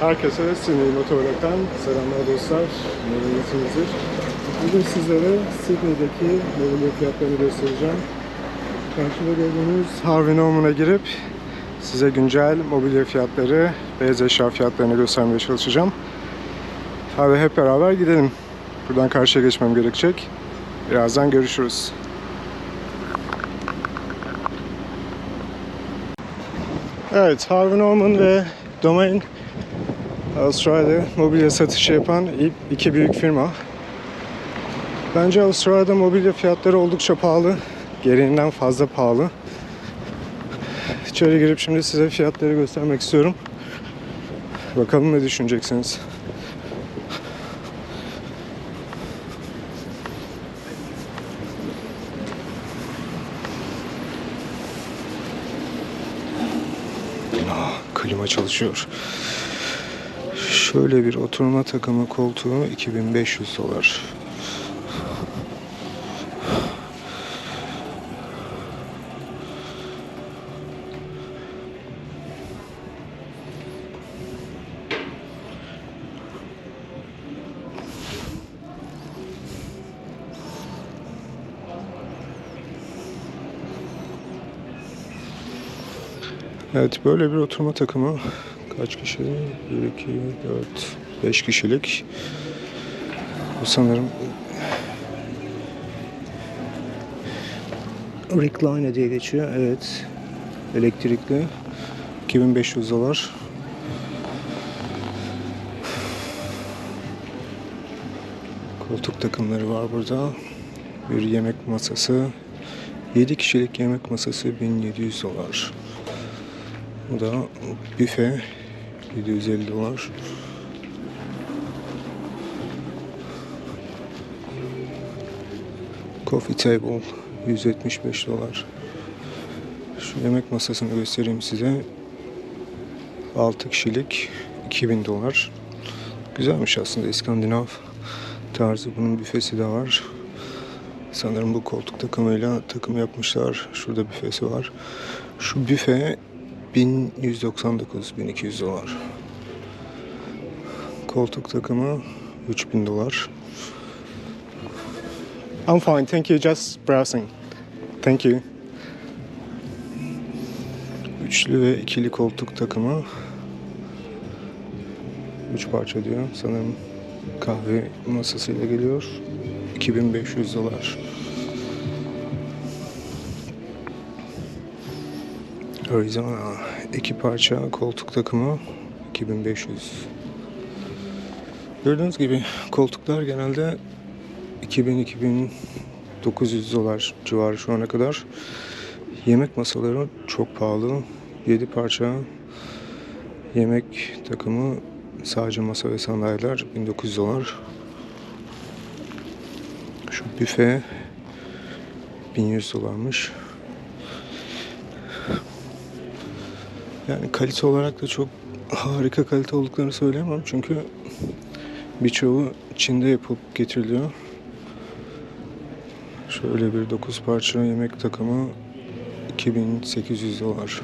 Herkese Sydney Motorluk'tan selamlar dostlar. Memnuniyetimizdir. Bugün sizlere Sydney'deki mobilya fiyatlarını göstereceğim. Karşıda gördüğünüz Harvey Norman'a girip size güncel mobilya fiyatları, beyaz eşya fiyatlarını göstermeye çalışacağım. Hadi hep beraber gidelim. Buradan karşıya geçmem gerekecek. Birazdan görüşürüz. Evet, Harvey Norman ve Domain Avustralya'da mobilya satışı yapan iki büyük firma. Bence Avustralya'da mobilya fiyatları oldukça pahalı. Gereğinden fazla pahalı. İçeri girip şimdi size fiyatları göstermek istiyorum. Bakalım ne düşüneceksiniz. Aa, klima çalışıyor. Şöyle bir oturma takımı koltuğu 2500 dolar. Evet böyle bir oturma takımı kaç kişi? 1, 2, 4, 5 kişilik. Bu sanırım Recline diye geçiyor. Evet. Elektrikli. 2500 dolar. Koltuk takımları var burada. Bir yemek masası. 7 kişilik yemek masası 1700 dolar. Bu da büfe 750 dolar. Coffee table 175 dolar. Şu yemek masasını göstereyim size. 6 kişilik 2000 dolar. Güzelmiş aslında İskandinav tarzı. Bunun büfesi de var. Sanırım bu koltuk takımıyla takım yapmışlar. Şurada büfesi var. Şu büfe 1199 1200 dolar. Koltuk takımı 3000 dolar. I'm fine, thank you. Just browsing. Thank you. Üçlü ve ikili koltuk takımı. Üç parça diyor. Sanırım kahve masasıyla geliyor. 2500 dolar. Arizona iki parça koltuk takımı 2500. Gördüğünüz gibi koltuklar genelde 2000-2900 dolar civarı şu ana kadar. Yemek masaları çok pahalı. 7 parça yemek takımı sadece masa ve sandalyeler 1900 dolar. Şu büfe 1100 dolarmış. Yani kalite olarak da çok harika kalite olduklarını söyleyemem çünkü birçoğu Çin'de yapıp getiriliyor. Şöyle bir 9 parça yemek takımı 2800 dolar.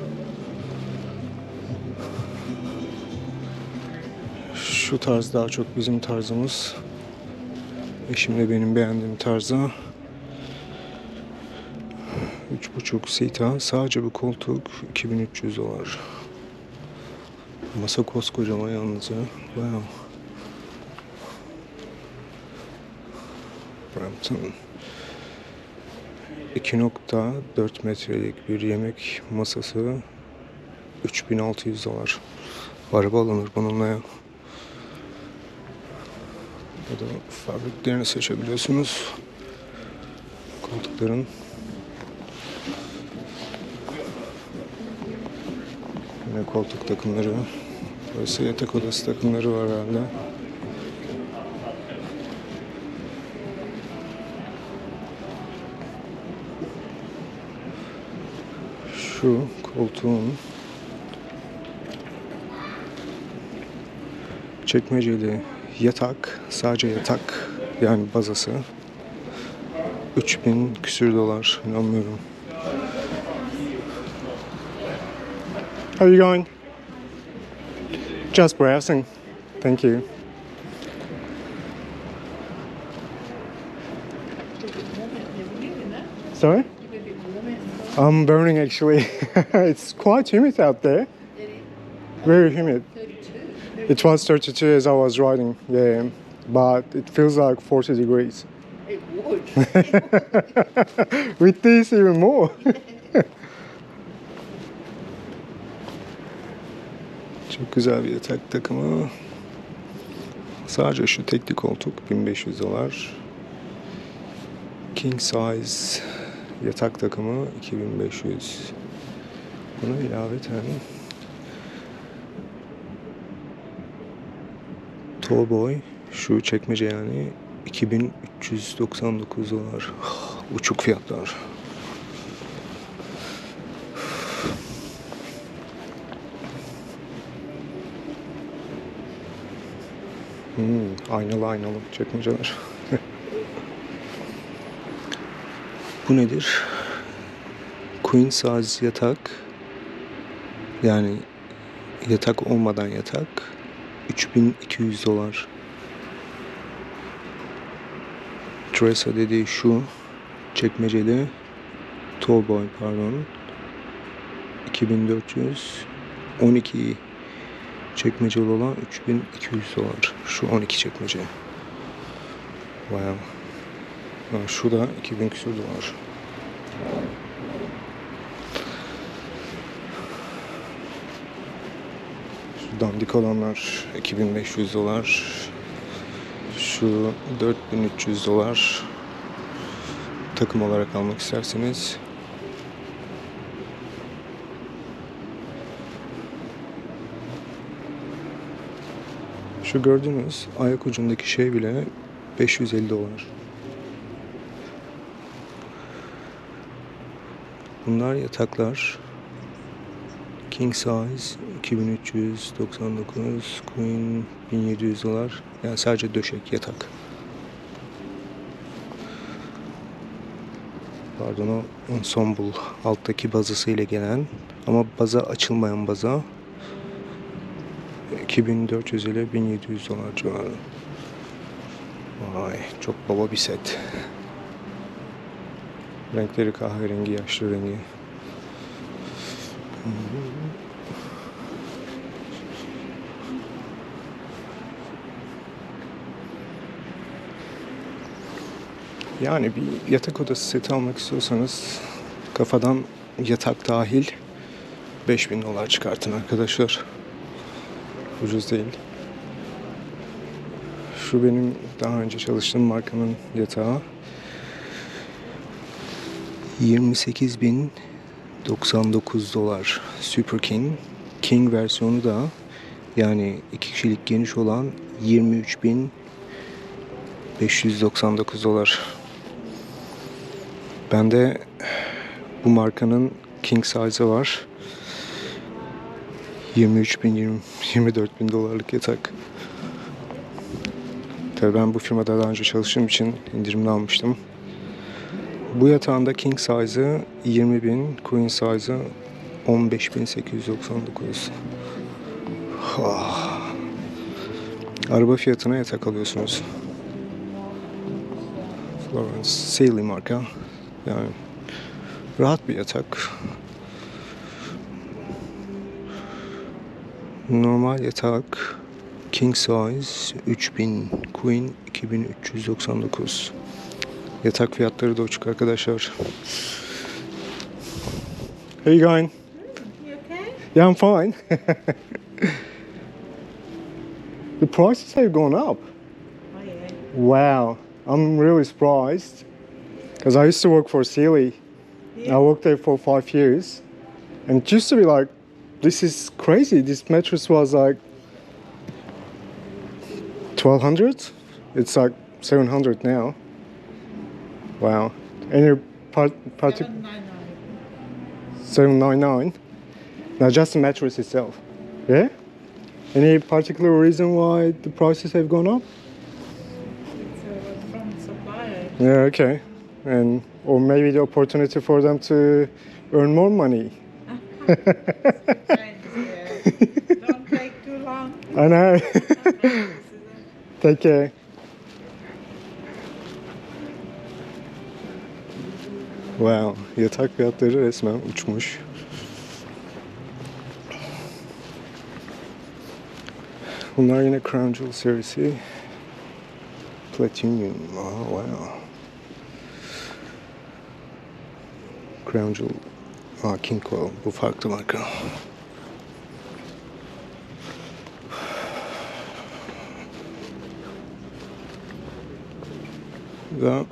Şu tarz daha çok bizim tarzımız. Eşimle benim beğendiğim tarzı. 3.5 sita sadece bu koltuk 2300 dolar. Masa koskocaman yalnız ya. Wow. Brampton. 2.4 metrelik bir yemek masası 3600 dolar. Araba alınır bununla ya. Ya da fabriklerini seçebiliyorsunuz. Koltukların koltuk takımları. Burası yatak odası takımları var herhalde. Şu koltuğun çekmeceli yatak, sadece yatak yani bazası 3000 küsür dolar inanmıyorum. How are you going? Just browsing. Thank you. Sorry? I'm burning actually. it's quite humid out there. Very humid. It was 32 as I was riding, yeah. But it feels like 40 degrees. It would. With this even more. Çok güzel bir yatak takımı. Sadece şu tekli koltuk 1500 dolar. King size yatak takımı 2500. Buna ilaveten Tallboy şu çekmece yani 2399 dolar. Uçuk fiyatlar. Hmm, aynalı aynalı çekmeceler. Bu nedir? Queen size yatak. Yani yatak olmadan yatak. 3200 dolar. Tresa dediği şu çekmeceli Tallboy pardon 2400 12 çekmeceli olan 3200 dolar. Şu 12 çekmece. Ha, şu da 2000 küsur dolar. Şu dandik olanlar 2500 dolar. Şu 4300 dolar. Takım olarak almak isterseniz Şu gördüğünüz ayak ucundaki şey bile 550 dolar. Bunlar yataklar. King size 2399, Queen 1700 dolar. Yani sadece döşek, yatak. Pardon o ensemble alttaki bazısıyla gelen ama baza açılmayan baza 2400 ile 1700 dolar civarı. Vay çok baba bir set. Renkleri kahverengi, yaşlı rengi. Yani bir yatak odası seti almak istiyorsanız kafadan yatak dahil 5000 dolar çıkartın arkadaşlar. Ucuz değil. Şu benim daha önce çalıştığım markanın yatağı. 28.099 dolar Super King. King versiyonu da yani iki kişilik geniş olan 23.599 dolar. Bende bu markanın King size'ı var. 23 bin, 20, 24 bin dolarlık yatak. Tabii ben bu firmada daha önce çalıştığım için indirimli almıştım. Bu yatağın da king size'ı 20 bin, queen size'ı 15.899. Ah. Araba fiyatına yatak alıyorsunuz. Florence Sealy marka. Yani rahat bir yatak. Normal yatak king size 3000 queen 2399 yatak fiyatları da uçuk arkadaşlar. Hey you going? You okay? Yeah I'm fine. The prices have gone up. Oh yeah. Wow. I'm really surprised. Because I used to work for Sealy. I worked there for five years. And it used to be like this is crazy. This mattress was like 1200. It's like 700 now. Wow. Any part, part Seven nine nine. 799. Now just the mattress itself. Yeah? Any particular reason why the prices have gone up? It's uh, from the supplier. Yeah, okay. And or maybe the opportunity for them to earn more money. Don't take too long. I know. Take care. Wow, yatak fiyatları resmen uçmuş. Bunlar yine Crown Jewel serisi. Platinum. Oh, wow. Crown Jewel. Aa, King Coil. Bu farklı marka. Da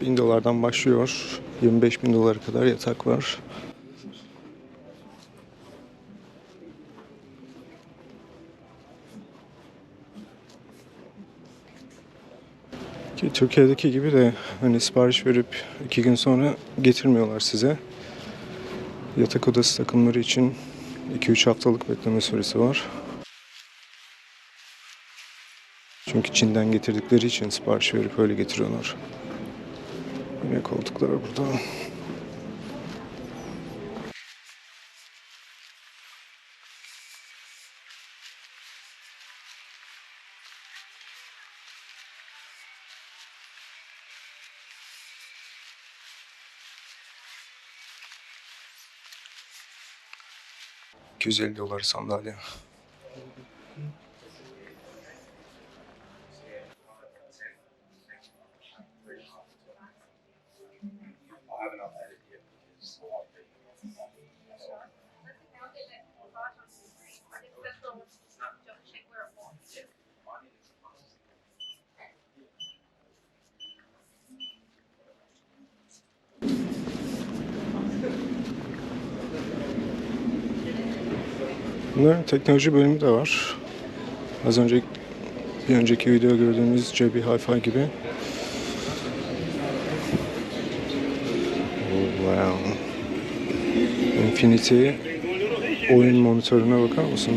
1000 dolardan başlıyor. 25 bin dolara kadar yatak var. Ki Türkiye'deki gibi de hani sipariş verip iki gün sonra getirmiyorlar size. Yatak odası takımları için 2-3 haftalık bekleme süresi var. Çünkü Çin'den getirdikleri için sipariş verip öyle getiriyorlar. Yine koltuklar burada. ...250 dolar sandalye. Bunların teknoloji bölümü de var. Az önce bir önceki video gördüğünüz JB Hi-Fi gibi. Oh, wow. Infinity oyun monitörüne bakar mısın?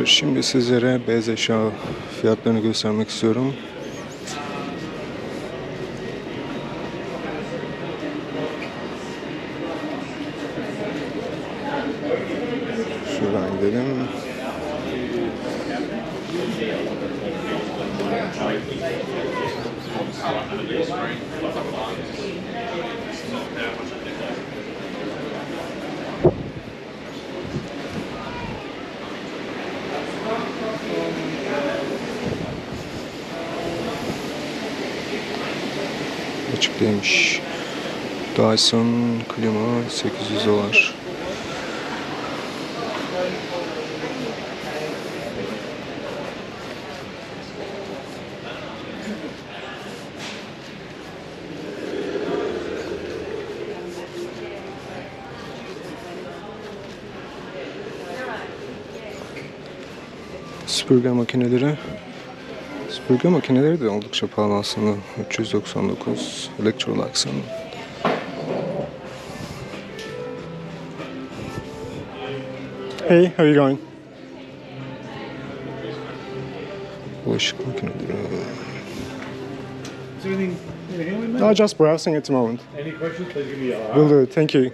Arkadaşlar şimdi sizlere beyaz eşya fiyatlarını göstermek istiyorum. Şuradan gidelim. Açık değilmiş. Dyson klima 800 dolar. Süpürge makineleri Süpürge makineleri de oldukça pahalı aslında. 399 Electrolux'ın. Hey, how are you going? Bulaşık makineleri. Is there anything? No, just browsing at the moment. Any questions, please give me a. Will do. Thank you.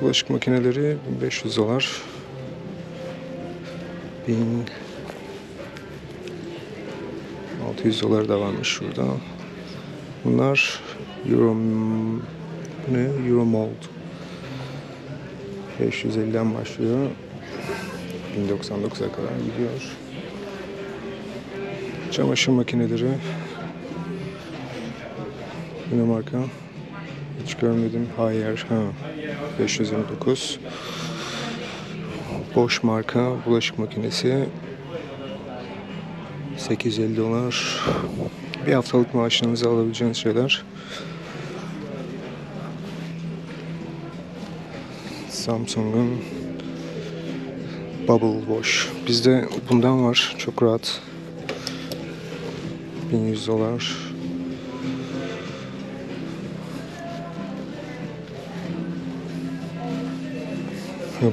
Bulaşık makineleri 1500 dolar. 1600 dolar da varmış şurada. Bunlar Euro ne? Euro Mold. 550'den başlıyor. 1099'a kadar gidiyor. Çamaşır makineleri. Yine marka. Hiç görmedim. Hayır. Ha. 529. Boş marka bulaşık makinesi. 850 dolar. Bir haftalık maaşınızı alabileceğiniz şeyler. Samsung'un Bubble Wash. Bizde bundan var. Çok rahat. 1100 dolar.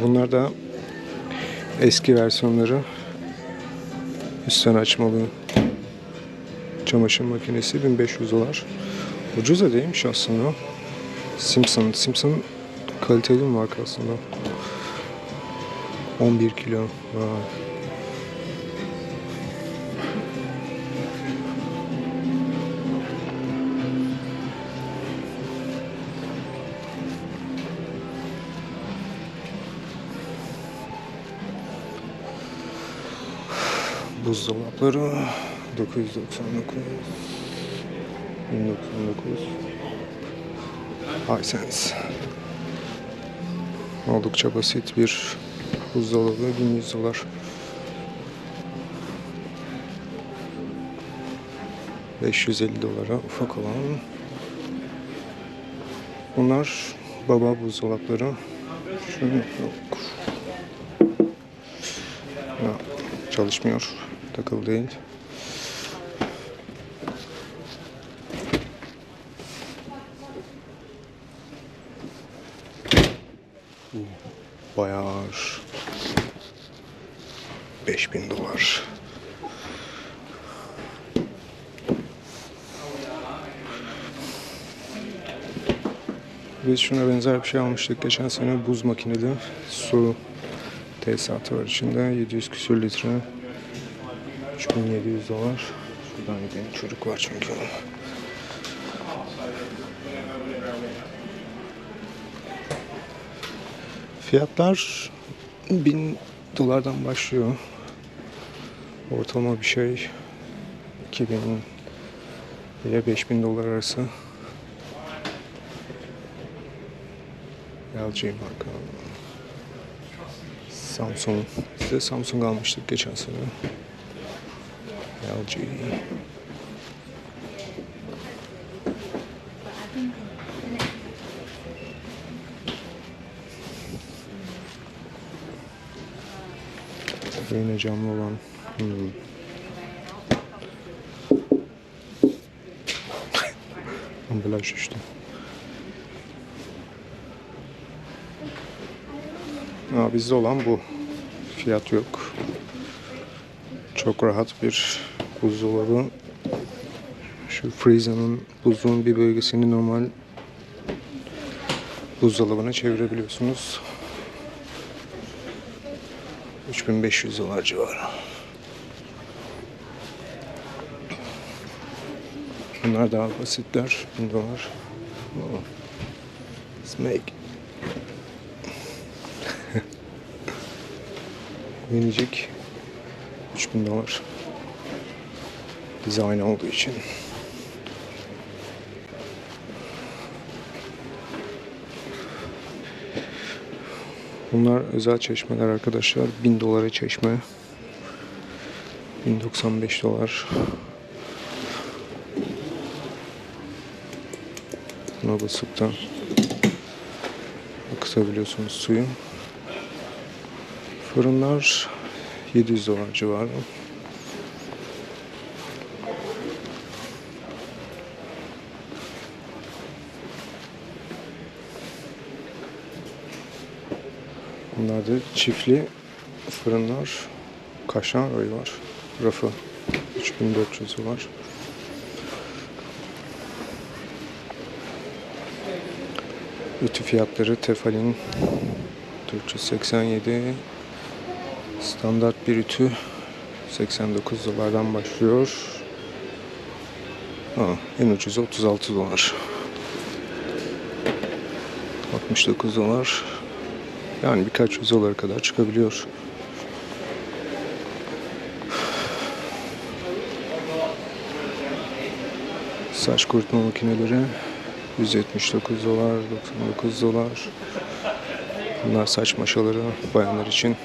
Bunlar da eski versiyonları. Üstten açmalı çamaşır makinesi 1500 dolar. Ucuz da değilmiş aslında. Simpson. Simpson kaliteli bir marka aslında. 11 kilo. Vay. Buzdolapları 999 1099 Hisense Oldukça basit bir buzdolabı 1100 dolar. ...550 dolara ufak olan... Bunlar baba buzdolapları. Şunu yok. Ya, çalışmıyor. Takılı değil. Ağır. 5000 dolar. Biz şuna benzer bir şey almıştık. Geçen sene buz makineli su tesisatı var içinde. 700 küsür litre. 3700 dolar. Şuradan gideyim çocuk var çünkü Fiyatlar 1000 dolardan başlıyor. Ortalama bir şey 2000 ile 5000 dolar arası. LG marka. Samsung. Biz de Samsung almıştık geçen sene. LG. Yine camlı olan. Hmm. Ambalaj düştü. Aa, bizde olan bu. Fiyat yok. Çok rahat bir buzdolabı. Şu freezer'ın buzluğun bir bölgesini normal buzdolabına çevirebiliyorsunuz. 3500 dolar civarı. Bunlar daha basitler. 1000 dolar. Oh. Minicik. 3000 dolar. Dizayn olduğu için. Bunlar özel çeşmeler arkadaşlar. 1000 dolara çeşme. 1095 dolar. Buna basıp da akıtabiliyorsunuz suyu. Fırınlar 700 dolar civarı. Bunlar çiftli fırınlar. Kaşar rayı var. Rafı 3400 dolar. Ütü fiyatları Tefal'in 487 standart bir ütü 89 dolardan başlıyor. Ha, en ucuzu 36 dolar. 69 dolar. Yani birkaç yüz dolara kadar çıkabiliyor. Saç kurutma makineleri 179 dolar, 99 dolar. Bunlar saç maşaları bayanlar için.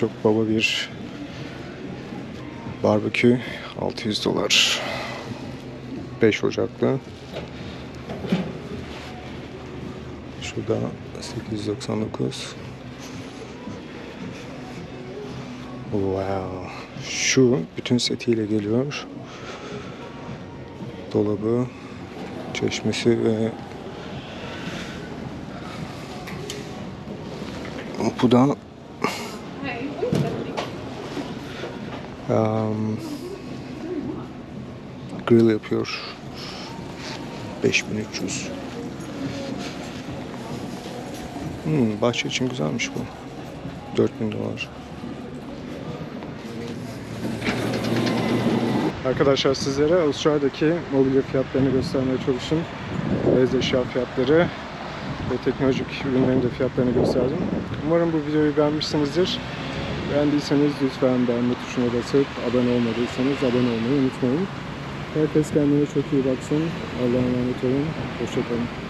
Çok baba bir barbekü 600 dolar. 5 Ocaklı. Şurada 899. Wow. Şu bütün setiyle geliyor. Dolabı, çeşmesi ve bu da um, grill yapıyor. 5300. Hmm, bahçe için güzelmiş bu. 4000 dolar. Arkadaşlar sizlere Avustralya'daki mobilya fiyatlarını göstermeye çalıştım. Beyaz eşya fiyatları ve teknolojik ürünlerin de fiyatlarını gösterdim. Umarım bu videoyu beğenmişsinizdir. Beğendiyseniz lütfen beğenme tuşuna basıp abone olmadıysanız abone olmayı unutmayın. Herkes kendine çok iyi baksın. Allah'a emanet olun. Hoşçakalın.